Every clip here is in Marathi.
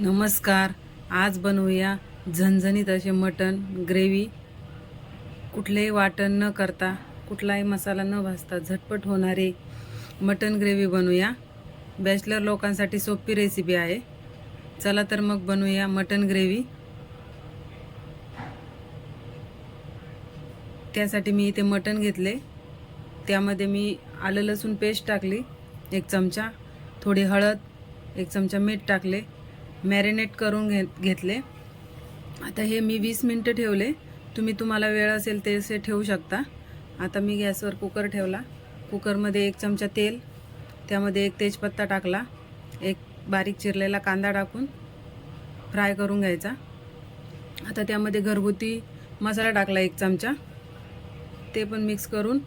नमस्कार. आज बनवूया झणझणीत असे मटण ग्रेव्ही. कुठलेही वाटण न करता कुठलाही मसाला न भाजता झटपट होणारे मटण ग्रेव्ही बनवूया. बॅचलर लोकांसाठी सोपी रेसिपी आहे. चला तर मग बनवूया मटण ग्रेव्ही. त्यासाठी मी इथे मटण घेतले. त्यामध्ये मी आलं लसूण पेस्ट टाकली एक चमचा. थोडी हळद एक चमचा मीठ टाकले. मॅरिनेट करून घे घेतले. आता हे मी वीस मिनटं ठेवले. तुम्ही तुम्हाला वेळ असेल ते असे ठेवू शकता. आता मी गॅसवर कुकर ठेवला. कुकरमध्ये एक चमचा तेल त्यामध्ये एक तेजपत्ता टाकला. एक बारीक चिरलेला कांदा टाकून फ्राय करून घ्यायचा. आता त्यामध्ये घरगुती मसाला टाकला एक चमचा. ते पण मिक्स करून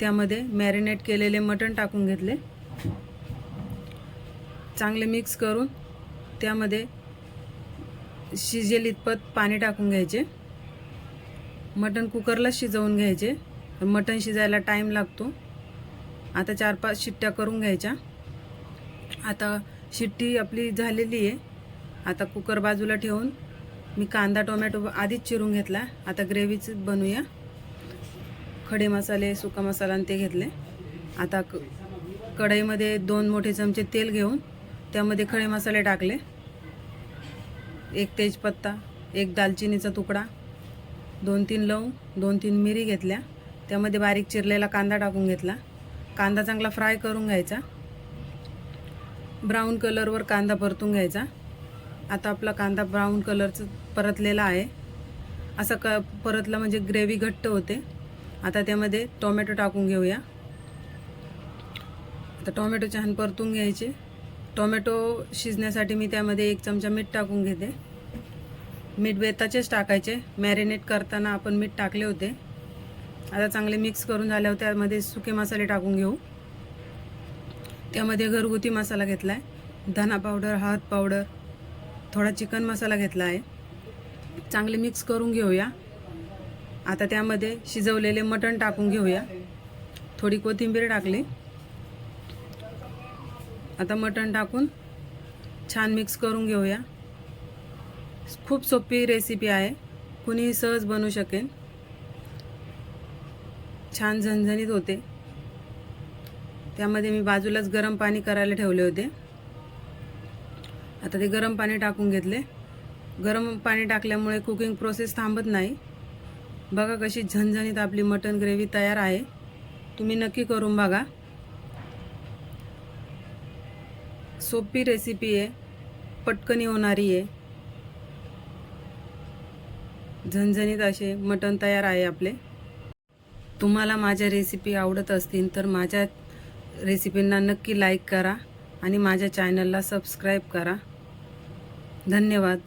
त्यामध्ये मॅरिनेट केलेले मटण टाकून घेतले. चांगले मिक्स करून त्यामध्ये शिजेल इतपत पाणी टाकून घ्यायचे. मटण कुकरला शिजवून घ्यायचे. मटण शिजायला टाईम लागतो. आता चार पाच शिट्ट्या करून घ्यायच्या. आता शिट्टी आपली झालेली आहे. आता कुकर बाजूला ठेवून मी कांदा टोमॅटो आधीच चिरून घेतला. आता ग्रेव्हीच बनवूया. खडे मसाले सुका मसाला आणि ते घेतले. आता क कढईमध्ये दोन मोठे चमचे तेल घेऊन त्यामध्ये खडे मसाले टाकले. एक तेजपत्ता एक दालचिनीचा तुकडा दोन तीन लवंग दोन तीन मिरी घेतल्या. त्यामध्ये बारीक चिरलेला कांदा टाकून घेतला. कांदा चांगला फ्राय करून घ्यायचा. ब्राऊन कलरवर कांदा परतून घ्यायचा. आता आपला कांदा ब्राऊन कलरचं परतलेला आहे. असं क परतला म्हणजे ग्रेव्ही घट्ट होते. आता त्यामध्ये टोमॅटो टाकून घेऊया. आता टोमॅटो छान परतून घ्यायचे. टोमॅटो शिजण्यासाठी मी त्यामध्ये एक चमचा मीठ टाकून घेते. मीठ बेताचेच टाकायचे. मॅरिनेट करताना आपण मीठ टाकले होते. आता चांगले मिक्स करून झाल्यावर त्यामध्ये सुके मसाले टाकून घेऊ. त्यामध्ये घरगुती मसाला घेतला आहे धना पावडर हळद पावडर थोडा चिकन मसाला घेतला आहे चांगले मिक्स करून घेऊया. आता त्यामध्ये शिजवलेले मटण टाकून घेऊया. थोडी कोथिंबीर टाकली. आता मटण टाकून छान मिक्स करून घेऊया. खूप सोपी रेसिपी आहे. कुणीही सहज बनवू शकेल छान झणझणीत होते. त्यामध्ये मी बाजूलाच गरम पाणी करायला ठेवले होते. आता ते गरम पाणी टाकून घेतले. गरम पाणी टाकल्यामुळे कुकिंग प्रोसेस थांबत नाही. बघा कशी झणझणीत आपली मटन ग्रेव्ही तयार आहे. तुम्ही नक्की करून बघा. सोपी रेसिपी आहे. पटकनी होणारी आहे. झणझणीत असे मटण तयार आहे आपले. तुम्हाला माझ्या रेसिपी आवडत असतील तर माझ्या रेसिपींना नक्की लाईक करा आणि माझ्या चॅनलला सबस्क्राईब करा. धन्यवाद.